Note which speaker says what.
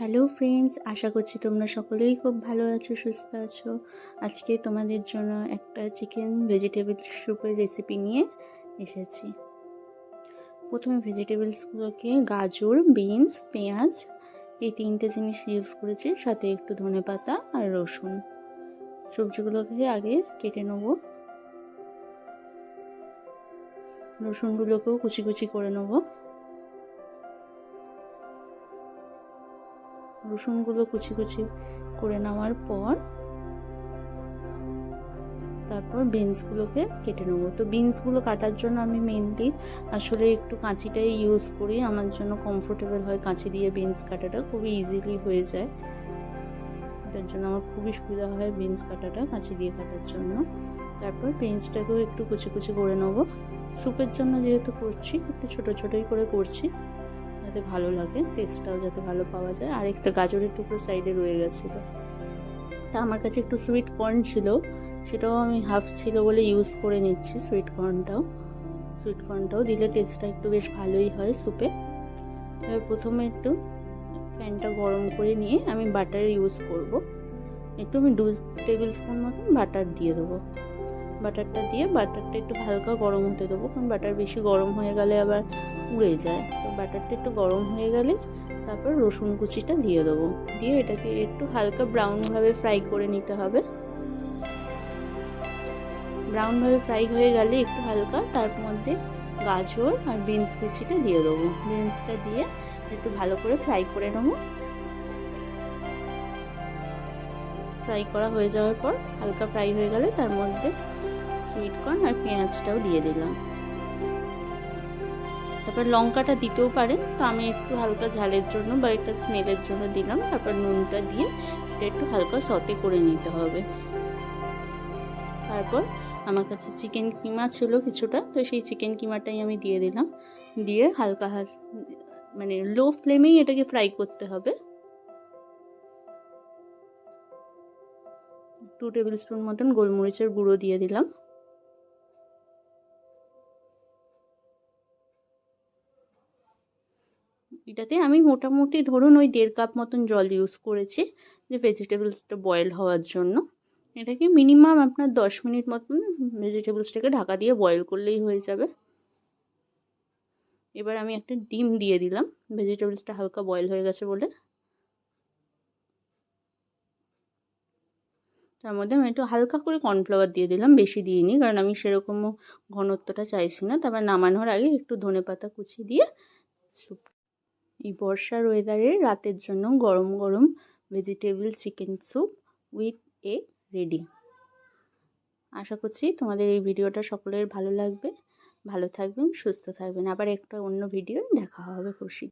Speaker 1: Hello friends আশা করছি তোমরা সকলেই খুব ভালো আছো, সুস্থ আছো। আজকে তোমাদের জন্য একটা চিকেন ভেজিটেবল স্যুপের রেসিপি নিয়ে এসেছি। প্রথমে ভেজিটেবলসগুলোকে গাজর বিনস পেঁয়াজ এই তিনটে জিনিস ইউজ করেছি, সাথে একটু ধনে পাতা আর রসুন। সবজিগুলোকে আগে কেটে নেব। রসুনগুলোকেও কুচি কুচি করে নেব। রসুনগুলো কুচি কুচি করে নেওয়ার পর তারপর বিনসগুলোকে কেটে নেব। তো বিনসগুলো কাটার জন্য আমি মেনলি আসলে একটু কাঁচিটাই ইউজ করি। আমার জন্য কমফোর্টেবল হয় কাঁচি দিয়ে বিনস কাটাটা, খুবই ইজিলি হয়ে যায়। এটার জন্য আমার খুবই সুবিধা হয় বিনস কাটাটা কাঁচি দিয়ে কাটার জন্য। তারপর বিনসটাকেও একটু কুচি কুচি করে নেব। স্যুপের জন্য যেহেতু করছি, একটু ছোটো ছোটোই করে করছি। যাতে ভালো লাগে টেস্টটাও যাতে ভালো পাওয়া যায়। আর একটা গাজরের টুকরো সাইডে রয়ে গেছিল। তা আমার কাছে একটু সুইট কর্ন ছিল। সেটাও আমি হাফ ছিল বলে ইউজ করে নিচ্ছি সুইট কর্নটাও সুইট কর্নটাও দিলে টেস্টটা একটু বেশ ভালোই হয় স্যুপে এবার প্রথমে একটু প্যানটা গরম করে নিয়ে আমি বাটার ইউজ করব। একটু আমি দু টেবিল স্পুন মতন বাটার দিয়ে দেবো। বাটারটা দিয়ে বাটারটা একটু হালকা গরম হতে দেবো, কারণ বাটার বেশি গরম হয়ে গেলে আবার পুড়ে যায়। তো বাটারটা একটু গরম হয়ে গেলে তারপর রসুন কুচিটা দিয়ে দেবো। দিয়ে এটাকে একটু হালকা ব্রাউনভাবে ফ্রাই করে নিতে হবে। ব্রাউনভাবে ফ্রাই হয়ে গেলে একটু হালকা, তার মধ্যে গাজর আর বিনস কুচিটা দিয়ে দেবো। বিনসটা দিয়ে একটু ভালো করে ফ্রাই করে নেব। ফ্রাই করা হয়ে যাওয়ার পর হালকা ফ্রাই হয়ে গেলে তার মধ্যে সুইট কর্ন আর পেঁয়াজটাও দিয়ে দিলাম। তারপর লঙ্কাটা দিতেও পারেন, তো আমি একটু হালকা ঝালের জন্য বা একটা স্মেলের জন্য দিলাম। তারপর নুনটা দিয়ে এটা একটু হালকা সতে করে নিতে হবে। তারপর আমার কাছে চিকেন কিমা ছিল কিছুটা, তো সেই চিকেন কিমাটাই আমি দিয়ে দিলাম। দিয়ে হালকা হাল মানে লো ফ্লেমেই এটাকে ফ্রাই করতে হবে। টু টেবিল স্পুন মতন গোলমরিচের গুঁড়ো দিয়ে দিলাম। এটাতে আমি মোটামুটি ধরুন ওই দেড় কাপ মতন জল ইউজ করেছি, যে ভেজিটেবলসটা বয়েল হওয়ার জন্য। এটাকে মিনিমাম আপনার দশ মিনিট মতন ভেজিটেবলসটাকে ঢাকা দিয়ে বয়েল করলেই হয়ে যাবে। এবার আমি একটা ডিম দিয়ে দিলাম ভেজিটেবলসটা হালকা বয়েল হয়ে গেছে বলে। তার মধ্যে আমি একটু হালকা করে কর্নফ্লাওয়ার দিয়ে দিলাম, বেশি দিইনি, কারণ আমি সেরকমও ঘনত্বটা চাইছি না। তারপর নামানোর আগে একটু ধনে পাতা কুচি দিয়ে স্যুপ এই বর্ষার ওয়েদারে রাতের জন্য গরম গরম vegetable chicken soup with a ready আশা করছি তোমাদের এই ভিডিওটা সকলের ভালো লাগবে। ভালো থাকবেন, সুস্থ থাকবেন। আবার একটা অন্য ভিডিও দেখা হবে খুশি